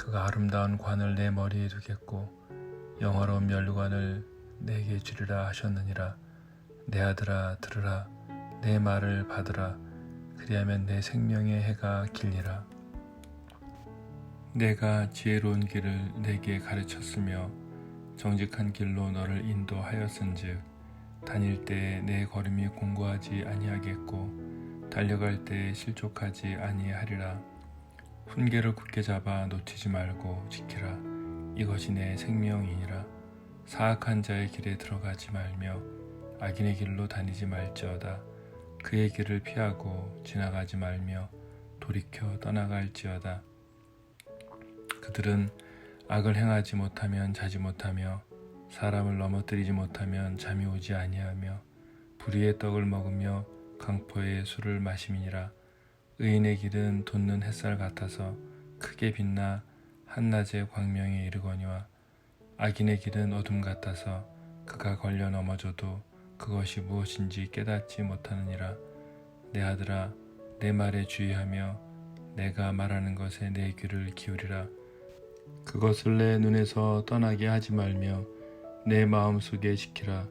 그가 아름다운 관을 내 머리에 두겠고 영화로운 면류관을 내게 주리라 하셨느니라. 내 아들아 들으라. 내 말을 받으라. 그리하면 내 생명의 해가 길리라. 내가 지혜로운 길을 내게 가르쳤으며 정직한 길로 너를 인도하였은즉 다닐 때에 내 걸음이 공고하지 아니하겠고 달려갈 때에 실족하지 아니하리라 훈계를 굳게 잡아 놓치지 말고 지키라. 이것이 내 생명이니라. 사악한 자의 길에 들어가지 말며 악인의 길로 다니지 말지어다. 그의 길을 피하고 지나가지 말며 돌이켜 떠나갈지어다. 그들은 악을 행하지 못하면 자지 못하며 사람을 넘어뜨리지 못하면 잠이 오지 아니하며 불의의 떡을 먹으며 강포의 술을 마심이니라 의인의 길은 돋는 햇살 같아서 크게 빛나 한낮의 광명에 이르거니와 악인의 길은 어둠 같아서 그가 걸려 넘어져도 그것이 무엇인지 깨닫지 못하느니라. 내 아들아 내 말에 주의하며 내가 말하는 것에 내 귀를 기울이라. 그것을 내 눈에서 떠나게 하지 말며 내 마음 속에 지키라.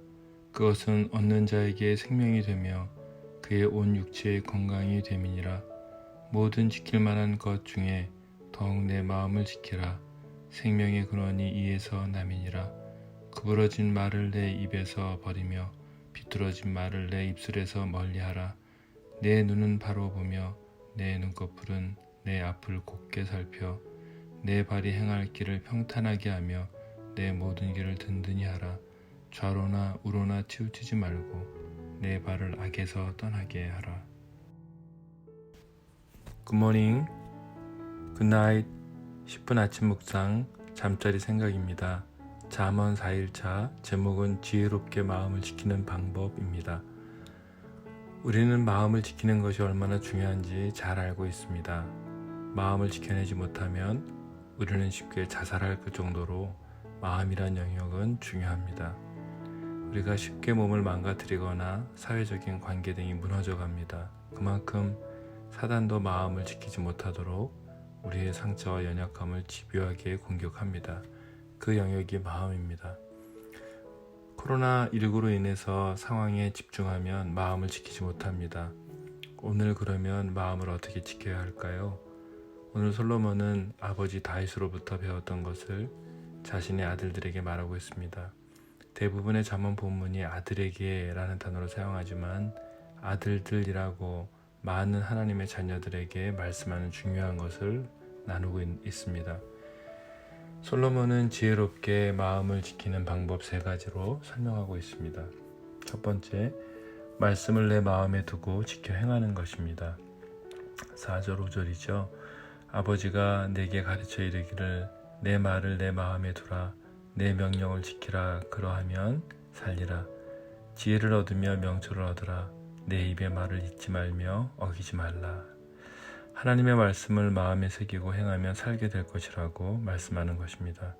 그것은 얻는 자에게 생명이 되며 그의 온 육체의 건강이 됨이니라 모든 지킬 만한 것 중에 더욱 내 마음을 지키라. 생명의 근원이 이에서 남이니라. 구부러진 말을 내 입에서 버리며 비뚤어진 말을 내 입술에서 멀리하라. 내 눈은 바로 보며 내 눈꺼풀은 내 앞을 곱게 살펴 내 발이 행할 길을 평탄하게 하며 내 모든 길을 든든히 하라. 좌로나 우로나 치우치지 말고 내 발을 악에서 떠나게 하라 굿모닝 굿나잇 10분 아침 묵상 잠자리 생각입니다. 잠언 4일차 제목은 지혜롭게 마음을 지키는 방법입니다. 우리는 마음을 지키는 것이 얼마나 중요한지 잘 알고 있습니다. 마음을 지켜내지 못하면 우리는 쉽게 자살할 그 정도로 마음이란 영역은 중요합니다. 우리가 쉽게 몸을 망가뜨리거나 사회적인 관계 등이 무너져 갑니다. 그만큼 사단도 마음을 지키지 못하도록 우리의 상처와 연약함을 집요하게 공격합니다. 그 영역이 마음입니다. 코로나19로 인해서 상황에 집중하면 마음을 지키지 못합니다. 오늘 그러면 마음을 어떻게 지켜야 할까요? 오늘 솔로몬은 아버지 다윗으로부터 배웠던 것을 자신의 아들들에게 말하고 있습니다. 대부분의 잠언 본문이 아들에게라는 단어로 사용하지만 아들들이라고 많은 하나님의 자녀들에게 말씀하는 중요한 것을 나누고 있습니다. 솔로몬은 지혜롭게 마음을 지키는 방법 세 가지로 설명하고 있습니다. 첫 번째, 말씀을 내 마음에 두고 지켜 행하는 것입니다. 4절, 5절이죠. 아버지가 내게 가르쳐 이르기를 내 말을 내 마음에 두라, 내 명령을 지키라, 그러하면 살리라. 지혜를 얻으며 명철을 얻으라. 내 입의 말을 잊지 말며 어기지 말라. 하나님의 말씀을 마음에 새기고 행하면 살게 될 것이라고 말씀하는 것입니다.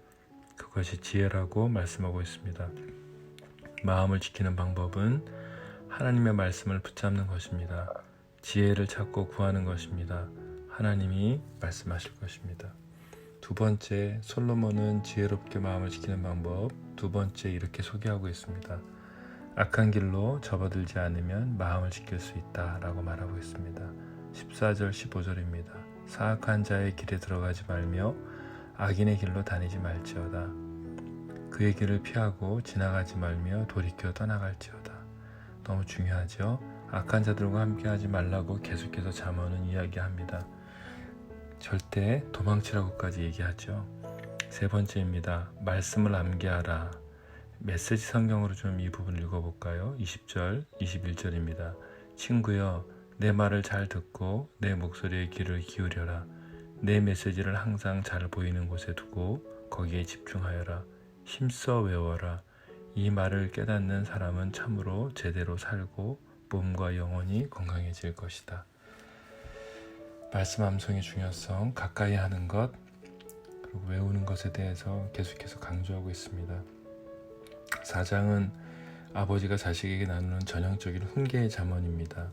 그것이 지혜라고 말씀하고 있습니다. 마음을 지키는 방법은 하나님의 말씀을 붙잡는 것입니다. 지혜를 찾고 구하는 것입니다. 하나님이 말씀하실 것입니다. 두 번째, 솔로몬은 지혜롭게 마음을 지키는 방법 두 번째 이렇게 소개하고 있습니다. 악한 길로 접어들지 않으면 마음을 지킬 수 있다 라고 말하고 있습니다. 14절 15절입니다. 사악한 자의 길에 들어가지 말며 악인의 길로 다니지 말지어다. 그의 길을 피하고 지나가지 말며 돌이켜 떠나갈지어다. 너무 중요하죠. 악한 자들과 함께하지 말라고 계속해서 잠언은 이야기합니다. 절대 도망치라고까지 얘기하죠. 세 번째입니다. 말씀을 암기하라. 메시지 성경으로 좀 이 부분 읽어볼까요? 20절, 21절입니다. 친구여, 내 말을 잘 듣고 내 목소리에 귀를 기울여라. 내 메시지를 항상 잘 보이는 곳에 두고 거기에 집중하여라. 힘써 외워라. 이 말을 깨닫는 사람은 참으로 제대로 살고 몸과 영혼이 건강해질 것이다. 말씀 암송의 중요성, 가까이 하는 것, 그리고 외우는 것에 대해서 계속해서 강조하고 있습니다. 4장은 아버지가 자식에게 나누는 전형적인 훈계의 잠언입니다.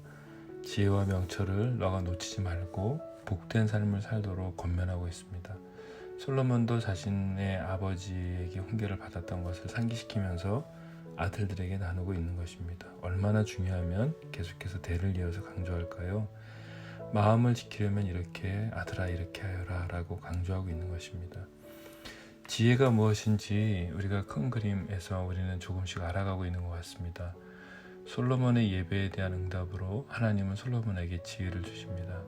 지혜와 명철을 너가 놓치지 말고 복된 삶을 살도록 권면하고 있습니다. 솔로몬도 자신의 아버지에게 훈계를 받았던 것을 상기시키면서 아들들에게 나누고 있는 것입니다. 얼마나 중요하면 계속해서 대를 이어서 강조할까요? 마음을 지키려면 이렇게 아들아 이렇게 하여라 라고 강조하고 있는 것입니다. 지혜가 무엇인지 우리가 큰 그림에서 우리는 조금씩 알아가고 있는 것 같습니다. 솔로몬의 예배에 대한 응답으로 하나님은 솔로몬에게 지혜를 주십니다.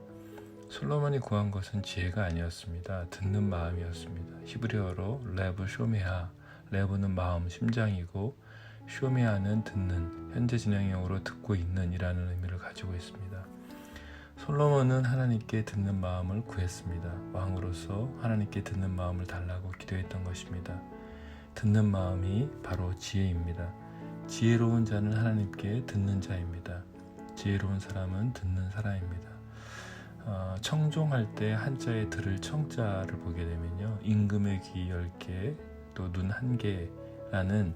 솔로몬이 구한 것은 지혜가 아니었습니다. 듣는 마음이었습니다. 히브리어로 레브 쇼메하, 레브는 마음, 심장이고 쇼메하는 듣는, 현재 진행형으로 듣고 있는 이라는 의미를 가지고 있습니다. 솔로몬은 하나님께 듣는 마음을 구했습니다. 왕으로서 하나님께 듣는 마음을 달라고 기도했던 것입니다. 듣는 마음이 바로 지혜입니다. 지혜로운 자는 하나님께 듣는 자입니다. 지혜로운 사람은 듣는 사람입니다. 어, 청종할 때 한자에 들을 청자를 보게 되면요. 임금의 귀 10개, 또 눈 1개라는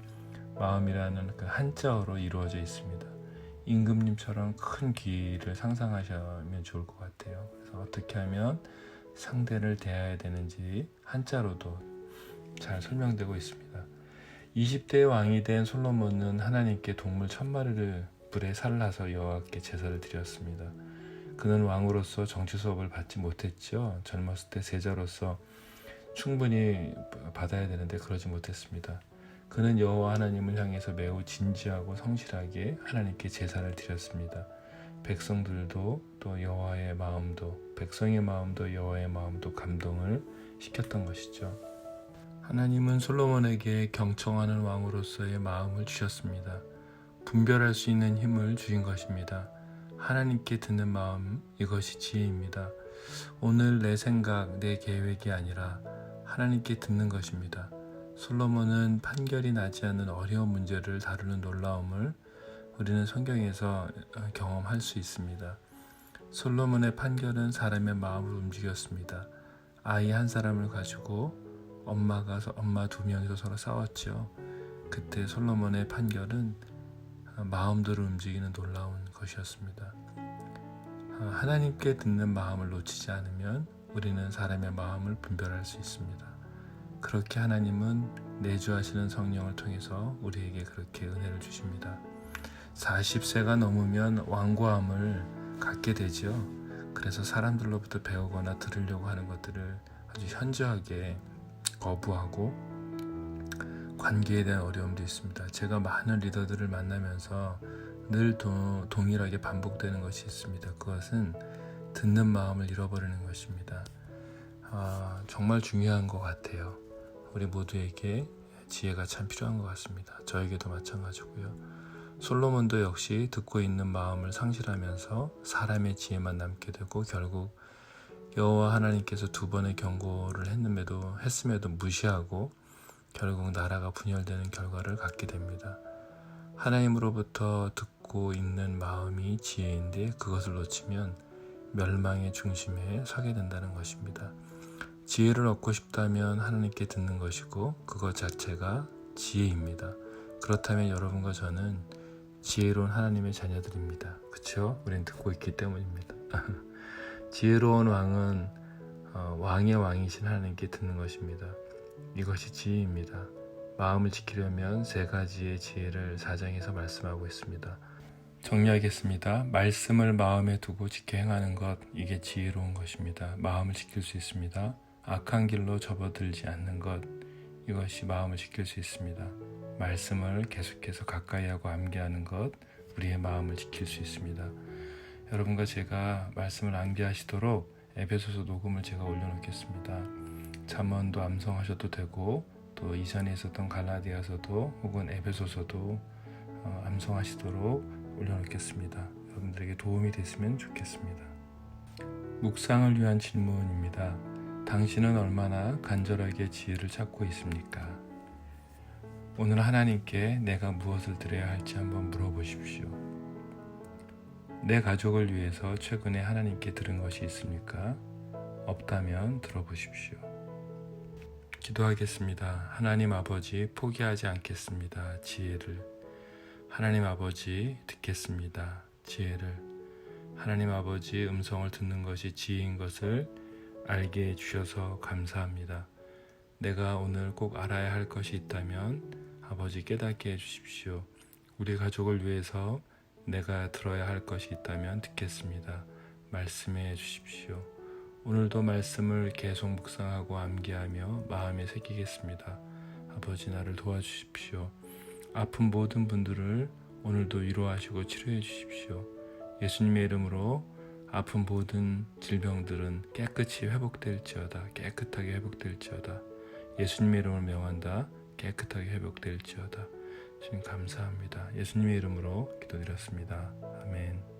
마음이라는 그 한자어로 이루어져 있습니다. 임금님처럼 큰 귀를 상상하시면 좋을 것 같아요. 그래서 어떻게 하면 상대를 대해야 되는지 한자로도 잘 설명되고 있습니다. 20대의 왕이 된 솔로몬은 하나님께 동물 천 마리를 불에 살라서 여호와께 제사를 드렸습니다. 그는 왕으로서 정치 수업을 받지 못했죠. 젊었을 때 세자로서 충분히 받아야 되는데 그러지 못했습니다. 그는 여호와 하나님을 향해서 매우 진지하고 성실하게 하나님께 제사를 드렸습니다. 백성들도 또 여호와의 마음도 백성의 마음도 여호와의 마음도 감동을 시켰던 것이죠. 하나님은 솔로몬에게 경청하는 왕으로서의 마음을 주셨습니다. 분별할 수 있는 힘을 주신 것입니다. 하나님께 듣는 마음 이것이 지혜입니다. 오늘 내 생각, 내 계획이 아니라 하나님께 듣는 것입니다. 솔로몬은 판결이 나지 않는 어려운 문제를 다루는 놀라움을 우리는 성경에서 어, 경험할 수 있습니다. 솔로몬의 판결은 사람의 마음을 움직였습니다. 아이 한 사람을 가지고 엄마가 엄마 두 명이서 서로 싸웠죠. 그때 솔로몬의 판결은 어, 마음들을 움직이는 놀라운 것이었습니다. 어, 하나님께 듣는 마음을 놓치지 않으면 우리는 사람의 마음을 분별할 수 있습니다. 그렇게 하나님은 내주하시는 성령을 통해서 우리에게 그렇게 은혜를 주십니다. 40세가 넘으면 완고함을 갖게 되죠. 그래서 사람들로부터 배우거나 들으려고 하는 것들을 아주 현저하게 거부하고 관계에 대한 어려움도 있습니다. 제가 많은 리더들을 만나면서 늘 도, 동일하게 반복되는 것이 있습니다. 그것은 듣는 마음을 잃어버리는 것입니다. 아, 정말 중요한 것 같아요. 우리 모두에게 지혜가 참 필요한 것 같습니다. 저에게도 마찬가지고요. 솔로몬도 역시 듣고 있는 마음을 상실하면서 사람의 지혜만 남게 되고 결국 여호와 하나님께서 두 번의 경고를 했음에도 했음에도 무시하고 결국 나라가 분열되는 결과를 갖게 됩니다. 하나님으로부터 듣고 있는 마음이 지혜인데 그것을 놓치면 멸망의 중심에 서게 된다는 것입니다. 지혜를 얻고 싶다면 하나님께 듣는 것이고 그것 자체가 지혜입니다. 그렇다면 여러분과 저는 지혜로운 하나님의 자녀들입니다. 그렇죠? 우리는 듣고 있기 때문입니다. 지혜로운 왕은 어, 왕의 왕이신 하나님께 듣는 것입니다. 이것이 지혜입니다. 마음을 지키려면 세 가지의 지혜를 사장에서 말씀하고 있습니다. 정리하겠습니다. 말씀을 마음에 두고 지켜 행하는 것, 이게 지혜로운 것입니다. 마음을 지킬 수 있습니다. 악한 길로 접어들지 않는 것 이것이 마음을 지킬 수 있습니다. 말씀을 계속해서 가까이 하고 암기하는 것 우리의 마음을 지킬 수 있습니다. 여러분과 제가 말씀을 암기하시도록 에베소서 녹음을 제가 올려놓겠습니다. 잠언도 암송하셔도 되고 또 이전에 있었던 갈라디아서도 혹은 에베소서도 어, 암송하시도록 올려놓겠습니다. 여러분들에게 도움이 됐으면 좋겠습니다. 묵상을 위한 질문입니다. 당신은 얼마나 간절하게 지혜를 찾고 있습니까? 오늘 하나님께 내가 무엇을 드려야 할지 한번 물어보십시오. 내 가족을 위해서 최근에 하나님께 들은 것이 있습니까? 없다면 들어보십시오. 기도하겠습니다. 하나님 아버지 포기하지 않겠습니다. 지혜를. 하나님 아버지 듣겠습니다. 지혜를. 하나님 아버지 음성을 듣는 것이 지혜인 것을 알게 해주셔서 감사합니다. 내가 오늘 꼭 알아야 할 것이 있다면 아버지 깨닫게 해주십시오. 우리 가족을 위해서 내가 들어야 할 것이 있다면 듣겠습니다. 말씀해 주십시오. 오늘도 말씀을 계속 묵상하고 암기하며 마음에 새기겠습니다. 아버지 나를 도와주십시오. 아픈 모든 분들을 오늘도 위로하시고 치료해 주십시오. 예수님의 이름으로 아픈 모든 질병들은 깨끗이 회복될지어다. 깨끗하게 회복될지어다. 예수님의 이름을 명한다. 깨끗하게 회복될지어다. 주님 감사합니다. 예수님의 이름으로 기도드렸습니다. 아멘.